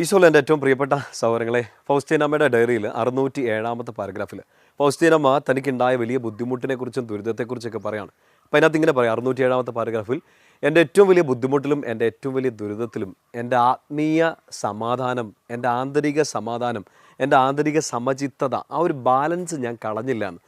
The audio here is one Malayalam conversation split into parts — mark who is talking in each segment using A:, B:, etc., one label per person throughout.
A: ഈശോയിൽ എന്റെ ഏറ്റവും പ്രിയപ്പെട്ട സഹോദരങ്ങളെ ഫൗസ്റ്റീനമ്മയുടെ ഡയറിയിൽ അറുന്നൂറ്റി ഏഴാമത്തെ പാരഗ്രാഫിൽ ഫൗസ്റ്റീനമ്മ തനിക്കുണ്ടായ വലിയ ബുദ്ധിമുട്ടിനെക്കുറിച്ചും ദുരിതത്തെക്കുറിച്ചൊക്കെ പറയാണ്. അപ്പോൾ അതിനകത്ത് ഇങ്ങനെ പറയാം അറുന്നൂറ്റി ഏഴാമത്തെ പാരഗ്രാഫിൽ എന്റെ ഏറ്റവും വലിയ ബുദ്ധിമുട്ടിലും എന്റെ ഏറ്റവും വലിയ ദുരിതത്തിലും എന്റെ ആത്മീയ സമാധാനം എന്റെ ആന്തരിക സമാധാനം എന്റെ ആന്തരിക സമചിത്തത ആ ഒരു ബാലൻസ് ഞാൻ കളഞ്ഞില്ല എന്ന്.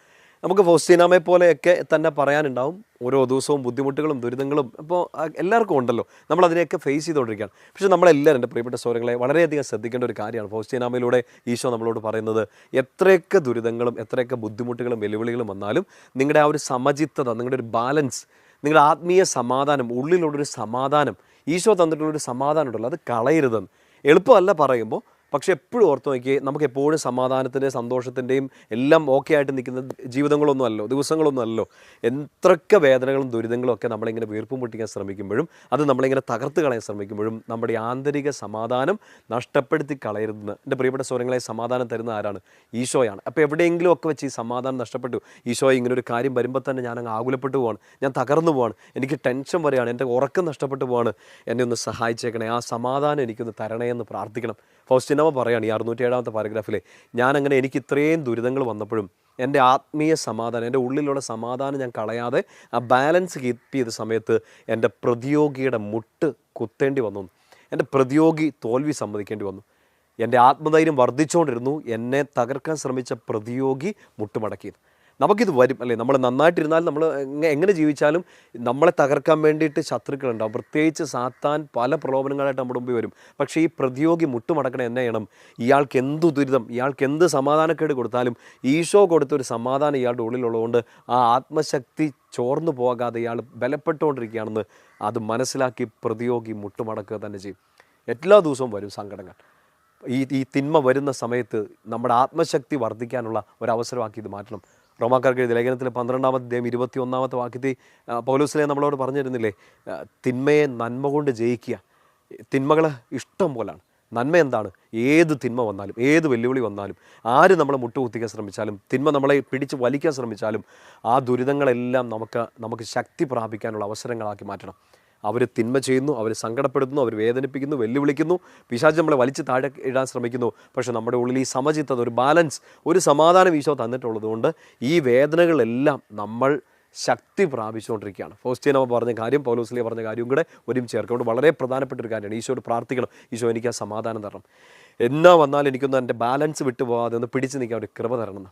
A: നമുക്ക് ഫൗസ്റ്റീനാമയെ പോലെയൊക്കെ തന്നെ പറയാനുണ്ടാവും. ഓരോ ദിവസവും ബുദ്ധിമുട്ടുകളും ദുരിതങ്ങളും അപ്പോൾ എല്ലാവർക്കും ഉണ്ടല്ലോ. നമ്മൾ അതിനെയൊക്കെ ഫേസ് ചെയ്തുകൊണ്ടിരിക്കുകയാണ്. പക്ഷേ നമ്മളെല്ലാവരും എന്റെ പ്രിയപ്പെട്ട സൗരങ്ങളെ വളരെയധികം ശ്രദ്ധിക്കേണ്ട ഒരു കാര്യമാണ്. ഫൗസ്റ്റീനാമയിലൂടെ ഈശോ നമ്മളോട് പറയുന്നത് എത്രയൊക്കെ ദുരിതങ്ങളും എത്രയൊക്കെ ബുദ്ധിമുട്ടുകളും വെല്ലുവിളികളും വന്നാലും നിങ്ങളുടെ ആ ഒരു സമചിത്തത നിങ്ങളുടെ ഒരു ബാലൻസ് നിങ്ങളുടെ ആത്മീയ സമാധാനം ഉള്ളിലുള്ളൊരു സമാധാനം ഈശോ തന്നിട്ടുള്ളൊരു സമാധാനം ഉണ്ടല്ലോ അത് കളയരുതെന്ന്. എളുപ്പമല്ല പറയുമ്പോൾ പക്ഷെ എപ്പോഴും ഓർത്ത് നോക്കിയേ നമുക്ക് എപ്പോഴും സമാധാനത്തിന്റെ സന്തോഷത്തിന്റെയും എല്ലാം ഓക്കെ ആയിട്ട് നിൽക്കുന്ന ജീവിതങ്ങളൊന്നും അല്ലോ ദിവസങ്ങളൊന്നും അല്ലോ എത്രയൊക്കെ വേദനകളും ദുരിതങ്ങളും ഒക്കെ നമ്മളിങ്ങനെ വീർപ്പും പൊട്ടിക്കാൻ ശ്രമിക്കുമ്പോഴും അത് നമ്മളിങ്ങനെ തകർത്ത് കളയാൻ ശ്രമിക്കുമ്പോഴും നമ്മുടെ ആന്തരിക സമാധാനം നഷ്ടപ്പെടുത്തി കളയരുതെന്ന്. എന്റെ പ്രിയപ്പെട്ട സ്വരങ്ങളെ സമാധാനം തരുന്ന ആരാണ്? ഈശോയാണ്. അപ്പോൾ എവിടെയെങ്കിലും ഒക്കെ വെച്ച് ഈ സമാധാനം നഷ്ടപ്പെട്ടു. ഈശോയെ ഇങ്ങനെ ഒരു കാര്യം വരുമ്പോൾ തന്നെ ഞാൻ അങ്ങ് ആകുലപ്പെട്ടു പോവാണ്. ഞാൻ തകർന്നു പോവാണ്. എനിക്ക് ടെൻഷൻ വരെയാണ്. എന്റെ ഉറക്കം നഷ്ടപ്പെട്ടു പോവാണ്. എന്നെ ഒന്ന് സഹായിച്ചേക്കണേ. ആ സമാധാനം എനിക്കൊന്ന് തരണേ എന്ന് പ്രാർത്ഥിക്കണം ഫൗസ്റ്റിനമ്മ പറയാണ് ഈ അറുന്നൂറ്റി ഏഴാമത്തെ പാരഗ്രാഫിലെ. ഞാൻ അങ്ങനെ എനിക്ക് ഇത്രയും ദുരിതങ്ങൾ വന്നപ്പോഴും എന്റെ ആത്മീയ സമാധാനം എന്റെ ഉള്ളിലുള്ള സമാധാനം ഞാൻ കളയാതെ ആ ബാലൻസ് കീപ്പ് ചെയ്ത സമയത്ത് എന്റെ പ്രതിയോഗിയുടെ മുട്ട് കുത്തേണ്ടി വന്നു. എന്റെ പ്രതിയോഗി തോൽവി സമ്മതിക്കേണ്ടി വന്നു. എന്റെ ആത്മധൈര്യം വർദ്ധിച്ചുകൊണ്ടിരുന്നു. എന്നെ തകർക്കാൻ ശ്രമിച്ച പ്രതിയോഗി മുട്ടുമടക്കിയത്. നമുക്കിത് വരും അല്ലേ? നമ്മൾ നന്നായിട്ടിരുന്നാൽ നമ്മൾ എങ്ങനെ ജീവിച്ചാലും നമ്മളെ തകർക്കാൻ വേണ്ടിയിട്ട് ശത്രുക്കളുണ്ടാവും. പ്രത്യേകിച്ച് സാത്താൻ പല പ്രലോഭനങ്ങളായിട്ട് നമ്മുടെ മുമ്പിൽ വരും. പക്ഷേ ഈ പ്രതിയോഗി മുട്ടുമടക്കണം എന്നെ ചെയ്യണം. ഇയാൾക്ക് എന്ത് ദുരിതം ഇയാൾക്ക് എന്ത് സമാധാനക്കേട് കൊടുത്താലും ഈശോ കൊടുത്തൊരു സമാധാനം ഇയാളുടെ ഉള്ളിലുള്ളതുകൊണ്ട് ആ ആത്മശക്തി ചോർന്നു പോകാതെ ഇയാൾ ബലപ്പെട്ടുകൊണ്ടിരിക്കുകയാണെന്ന് അത് മനസ്സിലാക്കി പ്രതിയോഗി മുട്ടുമടക്കുക തന്നെ ചെയ്യും. എല്ലാ ദിവസവും വരും സങ്കടങ്ങൾ. ഈ ഈ തിന്മ വരുന്ന സമയത്ത് നമ്മുടെ ആത്മശക്തി വർദ്ധിക്കാനുള്ള ഒരവസരമാക്കി ഇത് മാറ്റണം. റോമാക്കാർക്ക് എഴുതി ലേഖനത്തിൽ പന്ത്രണ്ടാമത്തെ അധ്യായം ഇരുപത്തി ഒന്നാമത്തെ വാക്യത്തിൽ പൗലോസിലെ നമ്മളോട് പറഞ്ഞിരുന്നില്ലേ തിന്മയെ നന്മ കൊണ്ട് ജയിക്കുക. തിന്മകൾ ഇഷ്ടം പോലാണ്. നന്മ എന്താണ്? ഏത് തിന്മ വന്നാലും ഏത് വെല്ലുവിളി വന്നാലും ആര് നമ്മളെ മുട്ടുകുത്തിക്കാൻ ശ്രമിച്ചാലും തിന്മ നമ്മളെ പിടിച്ച് വലിക്കാൻ ശ്രമിച്ചാലും ആ ദുരിതങ്ങളെല്ലാം നമുക്ക് നമുക്ക് ശക്തി പ്രാപിക്കാനുള്ള അവസരങ്ങളാക്കി മാറ്റണം. അവർ തിന്മ ചെയ്യുന്നു അവർ സങ്കടപ്പെടുത്തുന്നു അവർ വേദനിപ്പിക്കുന്നു വെല്ലുവിളിക്കുന്നു. പിശാജ് നമ്മളെ വലിച്ച് താഴെ ഇടാൻ ശ്രമിക്കുന്നു. പക്ഷേ നമ്മുടെ ഉള്ളിൽ ഈ സമചിത്തത ഒരു ബാലൻസ് ഒരു സമാധാനം ഈശോ തന്നിട്ടുള്ളതുകൊണ്ട് ഈ വേദനകളെല്ലാം നമ്മൾ ശക്തി പ്രാപിച്ചുകൊണ്ടിരിക്കുകയാണ്. ഫൗസ്റ്റീനമ്മ പറഞ്ഞ കാര്യം പൗലോസ്ലിയ പറഞ്ഞ കാര്യവും കൂടെ ഒരുമിച്ച് ചേർക്കും അതുകൊണ്ട് വളരെ പ്രധാനപ്പെട്ട ഒരു കാര്യമാണ്. ഈശോയോട് പ്രാർത്ഥിക്കണം. ഈശോ എനിക്ക് ആ സമാധാനം തരണം. എന്നാ വന്നാൽ എനിക്കൊന്ന് എന്റെ ബാലൻസ് വിട്ടു പോകാതെ ഒന്ന് പിടിച്ച് നിൽക്കാൻ ഒരു കൃപ തരണം.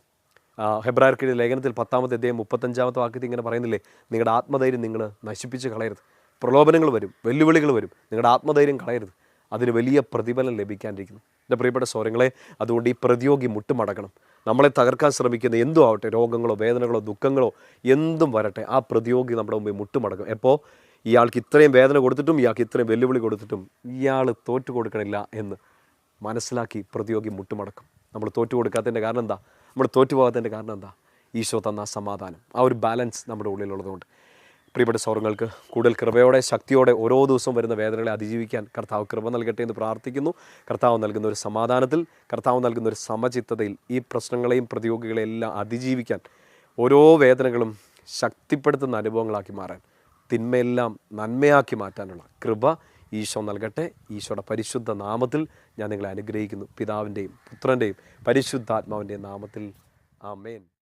A: ഹെബ്രാർക്കിയുടെ ലേഖനത്തിൽ പത്താമത്തെ അദ്ദേഹം മുപ്പത്തഞ്ചാമത്തെ വാക്യത്തിൽ ഇങ്ങനെ പറയുന്നില്ലേ? നിങ്ങളുടെ ആത്മധൈര്യം നിങ്ങൾ നശിപ്പിച്ച് കളയരുത്. പ്രലോഭനങ്ങൾ വരും വെല്ലുവിളികൾ വരും. നിങ്ങളുടെ ആത്മധൈര്യം കളയരുത്. അതിന് വലിയ പ്രതിഫലം ലഭിക്കാണ്ടിരിക്കുന്നു എന്റെ പ്രിയപ്പെട്ട സ്വരങ്ങളെ അതുകൊണ്ട് ഈ പ്രതിയോഗി മുട്ടുമടക്കണം. നമ്മളെ തകർക്കാൻ ശ്രമിക്കുന്ന എന്തും ആവട്ടെ രോഗങ്ങളോ വേദനകളോ ദുഃഖങ്ങളോ എന്തും വരട്ടെ ആ പ്രതിയോഗി നമ്മുടെ മുമ്പിൽ മുട്ടുമടക്കും. എപ്പോൾ ഇയാൾക്ക് ഇത്രയും വേദന കൊടുത്തിട്ടും ഇയാൾക്ക് ഇത്രയും വെല്ലുവിളി കൊടുത്തിട്ടും ഇയാൾ തോറ്റു കൊടുക്കണില്ല എന്ന് മനസ്സിലാക്കി പ്രതിയോഗി മുട്ടുമടക്കും. നമ്മൾ തോറ്റു കൊടുക്കാത്തതിന്റെ കാരണം എന്താ? നമ്മൾ തോറ്റു പോകാത്തതിന്റെ കാരണം എന്താ? ഈശോ തന്ന സമാധാനം ആ ഒരു ബാലൻസ് നമ്മുടെ ഉള്ളിലുള്ളതുകൊണ്ട്. പ്രിയപ്പെട്ട സൗഹൃദങ്ങൾക്ക് കൂടുതൽ കൃപയോടെ ശക്തിയോടെ ഓരോ ദിവസവും വരുന്ന വേദനകളെ അതിജീവിക്കാൻ കർത്താവ് കൃപ നൽകട്ടെ എന്ന് പ്രാർത്ഥിക്കുന്നു. കർത്താവ് നൽകുന്ന ഒരു സമാധാനത്തിൽ കർത്താവ് നൽകുന്ന ഒരു സമചിത്തതയിൽ ഈ പ്രശ്നങ്ങളെയും പ്രതിയോഗികളെയും എല്ലാം അതിജീവിക്കാൻ ഓരോ വേദനകളും ശക്തിപ്പെടുത്തുന്ന അനുഭവങ്ങളാക്കി മാറാൻ തിന്മയെല്ലാം നന്മയാക്കി മാറ്റാനുള്ള കൃപ ഈശോ നൽകട്ടെ. ഈശോയുടെ പരിശുദ്ധ നാമത്തിൽ ഞാൻ നിങ്ങളെ അനുഗ്രഹിക്കുന്നു. പിതാവിന്റെയും പുത്രന്റെയും പരിശുദ്ധാത്മാവിന്റെയും നാമത്തിൽ. ആമേൻ.